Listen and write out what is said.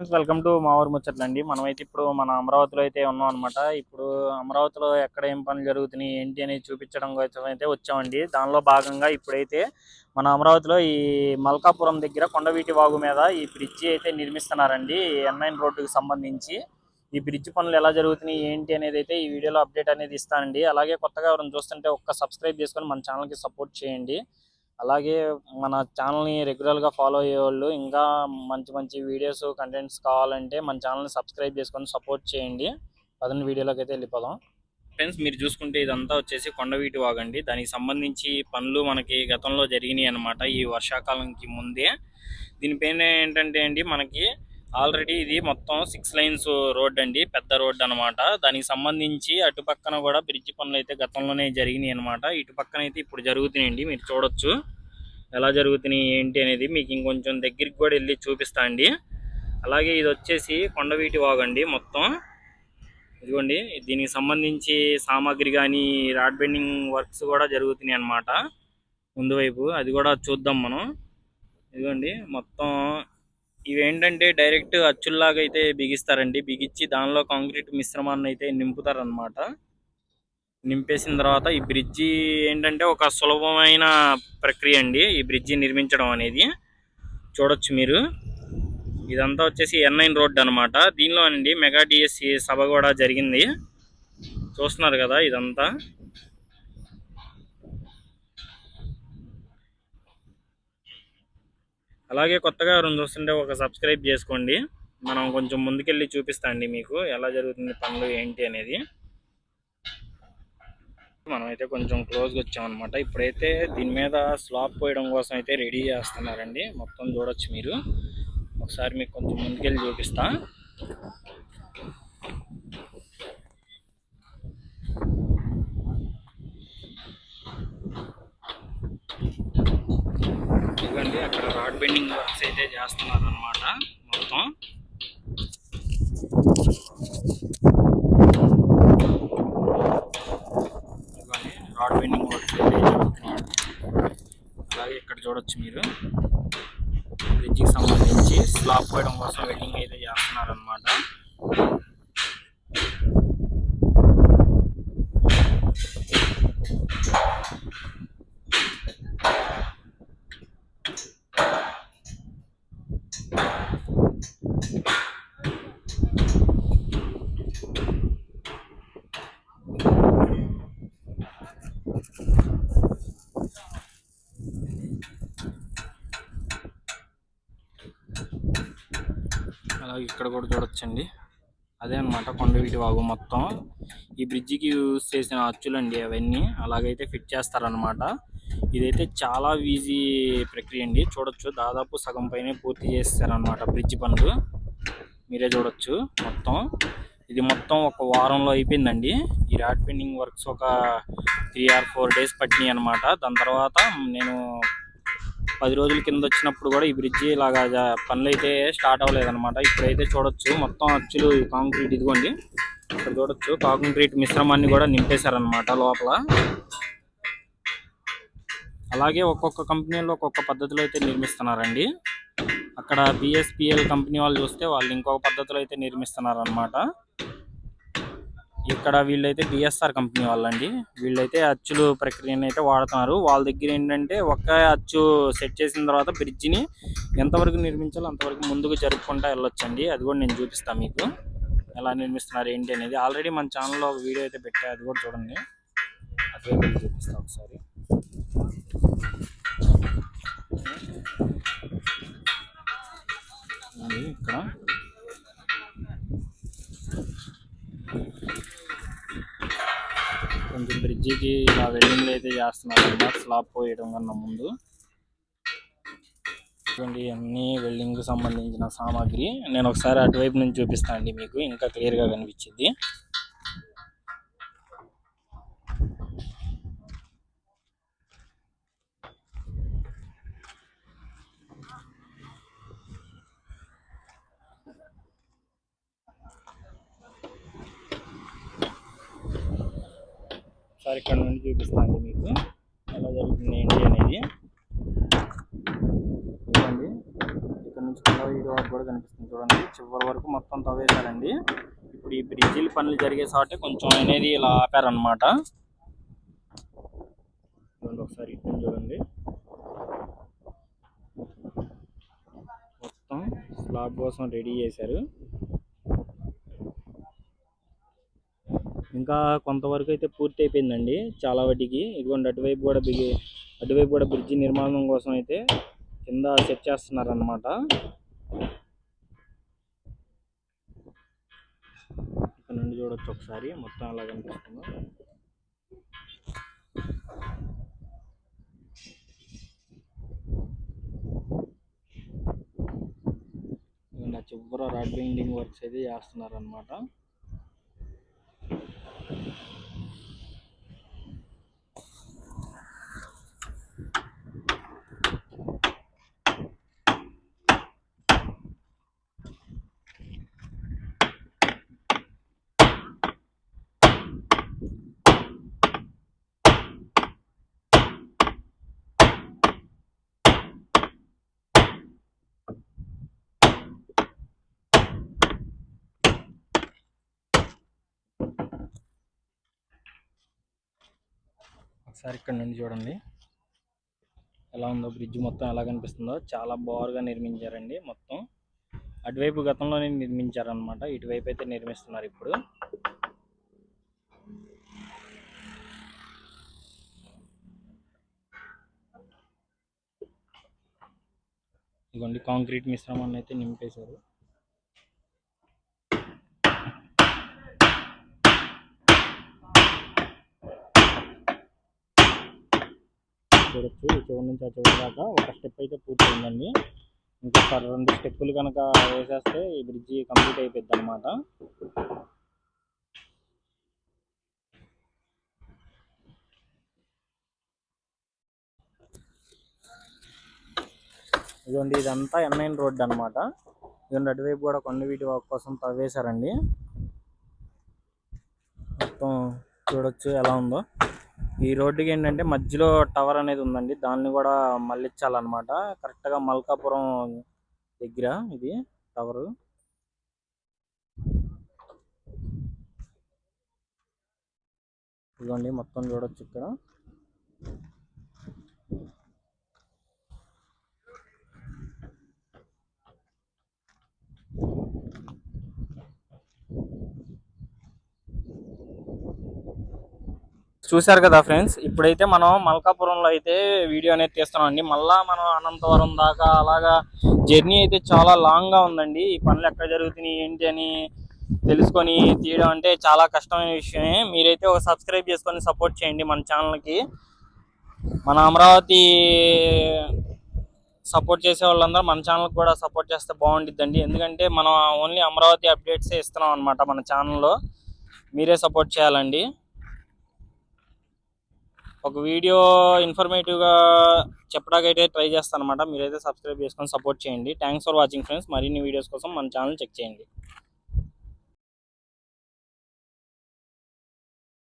Welcome to మా ఊరు ముచ్చట్లండి మనమైతే ఇప్పుడు మన అమరావతిలో అయితే ఉన్నాం అనమాట ఇప్పుడు అమరావతిలో ఎక్కడ ఏం పనులు జరుగుతున్నాయి ఏంటి అని చూపించడం కోసం అయితే వచ్చామండి. దానిలో భాగంగా ఇప్పుడైతే మన అమరావతిలో ఈ మల్కాపురం దగ్గర కొండవీటి వాగు మీద ఈ బ్రిడ్జి అయితే నిర్మిస్తున్నారండి. ఎన్ఐన్ రోడ్డుకి సంబంధించి ఈ బ్రిడ్జ్ పనులు ఎలా జరుగుతున్నాయి ఏంటి అనేది అయితే ఈ వీడియోలో అప్డేట్ అనేది ఇస్తానండి. అలాగే కొత్తగా ఎవరైనా చూస్తుంటే ఒక్క సబ్స్క్రైబ్ చేసుకొని మన ఛానల్కి సపోర్ట్ చేయండి. అలాగే మన ఛానల్ని రెగ్యులర్గా ఫాలో అయ్యేవాళ్ళు ఇంకా మంచి మంచి వీడియోస్ కంటెంట్స్ కావాలంటే మన ఛానల్ని సబ్స్క్రైబ్ చేసుకొని సపోర్ట్ చేయండి. పదని వీడియోలోకి అయితే వెళ్ళిపోదాం. ఫ్రెండ్స్ మీరు చూసుకుంటే ఇదంతా వచ్చేసి కొండవీటి వాగండి. దానికి సంబంధించి పనులు మనకి గతంలో జరిగినాయి అనమాట ఈ వర్షాకాలంకి ముందే. దీని పేరు ఏంటంటే అండి మనకి ఆల్రెడీ ఇది మొత్తం సిక్స్ లైన్స్ రోడ్ అండి పెద్ద రోడ్ అన్నమాట. దానికి సంబంధించి అటు పక్కన కూడా బ్రిడ్జ్ పనులు అయితే గతంలోనే జరిగినాయి అనమాట ఇటు పక్కన అయితే ఇప్పుడు జరుగుతున్నాయండి మీరు చూడొచ్చు. ఎలా జరుగుతున్నాయి ఏంటి అనేది మీకు ఇంకొంచెం దగ్గరికి కూడా వెళ్ళి చూపిస్తా అండి. అలాగే ఇది వచ్చేసి కొండవీటి వాగండి మొత్తం. ఇదిగోండి దీనికి సంబంధించి సామాగ్రి కానీ రాడ్ బెండింగ్ వర్క్స్ కూడా జరుగుతున్నాయి అన్నమాట. ముందు వైపు అది కూడా చూద్దాం మనం. ఇదిగోండి మొత్తం ఇవేంటంటే డైరెక్ట్ అచ్చుల్లాగా అయితే బిగిస్తారండి. బిగించి దానిలో కాంక్రీట్ మిశ్రమాన్ని అయితే నింపుతారనమాట నింపేసిన తర్వాత ఈ బ్రిడ్జి ఏంటంటే ఒక సులభమైన ప్రక్రియ అండి. ఈ బ్రిడ్జి నిర్మించడం అనేది. చూడొచ్చు మీరు. ఇదంతా వచ్చేసి ఎన్ఐన్ నైన్ రోడ్ అనమాట దీనిలో అండి మెగా డిఎస్సి సభ కూడా జరిగింది. చూస్తున్నారు కదా ఇదంతా. అలాగే కొత్తగా ఎవరైనా చూస్తుంటే ఒక సబ్స్క్రైబ్ చేసుకోండి. మనం కొంచెం ముందుకెళ్ళి చూపిస్తా అండి మీకు ఎలా జరుగుతుంది పనులు ఏంటి అనేది. మనమైతే కొంచెం క్లోజ్గా వచ్చామన్నమాట. ఇప్పుడైతే దీని మీద స్లాబ్ పోయడం కోసం అయితే రెడీ చేస్తున్నారండి. మొత్తం చూడొచ్చు మీరు. ఒకసారి మీకు కొంచెం ముందుకెళ్ళి చూపిస్తా. ఇదిగోండి అక్కడ రాడ్ బెండింగ్ వర్క్స్ అయితే చేస్తున్నారు అనమాట మొత్తం. ఇదిగోండి రాడ్ బెండింగ్ వర్క్స్ అయితే జరుగుతున్నాయి అలాగే ఇక్కడ చూడొచ్చు మీరు. బ్రిడ్జికి సంబంధించి స్లాబ్ పోయడం కోసం వెల్డింగ్ అయితే చేస్తున్నారు అనమాట అలాగే ఇక్కడ కూడా చూడొచ్చండి. అదే అన్నమాట కొండవీటి వాగు మొత్తం. ఈ బ్రిడ్జికి యూజ్ చేసిన అచ్చులండి అవన్నీ. అలాగైతే ఫిట్ చేస్తారనమాట ఇదైతే చాలా ఈజీ ప్రక్రియ అండి. చూడొచ్చు. దాదాపు సగం పైనే పూర్తి చేస్తారనమాట బ్రిడ్జి పనులు. మీరే చూడొచ్చు మొత్తం. ఇది మొత్తం ఒక వారంలో అయిపోయిందండి. ఈ రాడ్ పెండింగ్ వర్క్స్ ఒక త్రీ ఆర్ ఫోర్ డేస్ పట్టినాయి అనమాట దాని తర్వాత నేను పది రోజుల కింద వచ్చినప్పుడు కూడా ఈ బ్రిడ్జి ఇలాగా పనులు అయితే స్టార్ట్ అవ్వలేదన్నమాట. ఇప్పుడైతే చూడొచ్చు. మొత్తం అచ్చులు కాంక్రీట్ ఇదిగోండి. ఇక్కడ చూడొచ్చు. కాంక్రీట్ మిశ్రమాన్ని కూడా నింపేశారనమాట లోపల. అలాగే ఒక్కొక్క కంపెనీలో ఒక్కొక్క పద్ధతిలో అయితే నిర్మిస్తున్నారండి. అక్కడ బిఎస్పిఎల్ కంపెనీ వాళ్ళు చూస్తే వాళ్ళు ఇంకొక పద్ధతిలో అయితే నిర్మిస్తున్నారనమాట ఇక్కడ వీళ్ళైతే డిఎస్ఆర్ కంపెనీ వాళ్ళండి. వీళ్ళైతే అచ్చులు ప్రక్రియను అయితే వాడుతున్నారు. వాళ్ళ దగ్గర ఏంటంటే ఒక్క అచ్చు సెట్ చేసిన తర్వాత బ్రిడ్జిని ఎంతవరకు నిర్మించాలో అంతవరకు ముందుకు జరుపుకుంటా వెళ్ళొచ్చండి. అది కూడా నేను చూపిస్తాను మీకు. ఎలా నిర్మిస్తున్నారు ఏంటి అనేది. ఆల్రెడీ మన ఛానల్లో ఒక వీడియో అయితే పెట్టా అది కూడా చూడండి. అదే చూపిస్తాను ఒకసారి. ఇక్కడ కొంచెం బ్రిడ్జికి ఇలా వెల్డింగ్ అయితే చేస్తున్నారన్నమాట స్లాబ్ పోయడం కన్నా ముందు. ఇటువంటి అన్ని వెల్డింగ్ సంబంధించిన సామాగ్రి నేను ఒకసారి అటువైపు నుంచి చూపిస్తాను అండి మీకు ఇంకా క్లియర్గా కనిపించింది. ఒకసారి ఇక్కడ నుండి చూపిస్తాను మీకు. ఎలా జరుగుతుంది ఏంటి అనేది. చూడండి ఇక్కడ నుంచి కింద వీడియో వరకు కూడా కనిపిస్తుంది చూడండి. చివరి వరకు మొత్తం తవ్వేశారండి. ఇప్పుడు ఈ బ్రిడ్జిల పనులు జరిగే సాటే కొంచెం అనేది ఇలా ఆపారనమాట చూడండి ఒకసారి ఇటు చూడండి. మొత్తం స్లాబ్ కోసం రెడీ చేశారు. ఇంకా కొంతవరకు అయితే పూర్తి అయిపోయిందండి చాలా వాటికి. ఇదిగోండి అటువైపు కూడా బిగి అటువైపు కూడా బ్రిడ్జి నిర్మాణం కోసం అయితే కింద సెట్ చేస్తున్నారు అన్నమాట ఇక్కడ నుండి చూడొచ్చు ఒకసారి మొత్తం ఎలా కనిపిస్తుంది. చివర రాడ్ బైండింగ్ వర్క్స్ అయితే చేస్తున్నారు అనమాట ఒకసారి ఇక్కడ నుండి చూడండి. ఎలా ఉందో బ్రిడ్జ్ మొత్తం ఎలా కనిపిస్తుందో. చాలా బారుగా నిర్మించారండి మొత్తం. అటువైపు గతంలోనే నిర్మించారనమాట ఇటువైపు అయితే నిర్మిస్తున్నారు ఇప్పుడు. ఇదిగోండి కాంక్రీట్ మిశ్రమాన్ని అయితే నింపేశారు. చూడొచ్చు. ఈ చివరి నుంచి ఆ చివరి దాకా ఒక స్టెప్ అయితే పూర్తయిందండి. ఇంకొక రెండు స్టెప్పులు కనుక వేసేస్తే ఈ బ్రిడ్జి కంప్లీట్ అయిపోద్ది అనమాట ఇదిగోండి ఇదంతా ఎన్ఐన్ రోడ్ అనమాట ఇదిగోండి అటువైపు కూడా కొండ వీటి కోసం తవ్వేశారండి. మొత్తం చూడొచ్చు ఎలా ఉందో. ఈ రోడ్డుకి ఏంటంటే మధ్యలో టవర్ అనేది ఉందండి. దాన్ని కూడా మళ్ళించాలన్నమాట. కరెక్ట్గా మల్కాపురం దగ్గర ఇది టవర్. ఇదిగోండి మొత్తం చూడొచ్చు ఇక్కడ. చూశారు కదా ఫ్రెండ్స్? ఇప్పుడైతే మనం మల్కాపురంలో అయితే వీడియో అనేది తీస్తున్నాం అండి మళ్ళా మనం అనంతవరం దాకా అలాగా జర్నీ అయితే చాలా లాంగ్గా ఉందండి. ఈ పనులు ఎక్కడ జరుగుతున్నాయి ఏంటి అని తెలుసుకొని తీయడం అంటే చాలా కష్టమైన విషయమే. మీరైతే ఒక సబ్స్క్రైబ్ చేసుకొని సపోర్ట్ చేయండి మన ఛానల్కి మన అమరావతి సపోర్ట్ చేసే వాళ్ళందరూ మన ఛానల్కి కూడా సపోర్ట్ చేస్తే బాగుంటుందండి ఎందుకంటే మనం ఓన్లీ అమరావతి అప్డేట్సే ఇస్తున్నాం అనమాట మన ఛానల్లో మీరే సపోర్ట్ చేయాలండి. ఒక వీడియో ఇన్ఫర్మేటివ్గా చెప్పడానికైతే ట్రై చేస్తాను అనమాట మీరైతే సబ్స్క్రైబ్ చేసుకొని సపోర్ట్ చేయండి. థ్యాంక్స్ ఫర్ వాచింగ్ ఫ్రెండ్స్ మరిన్ని వీడియోస్ కోసం మన ఛానల్ చెక్ చేయండి.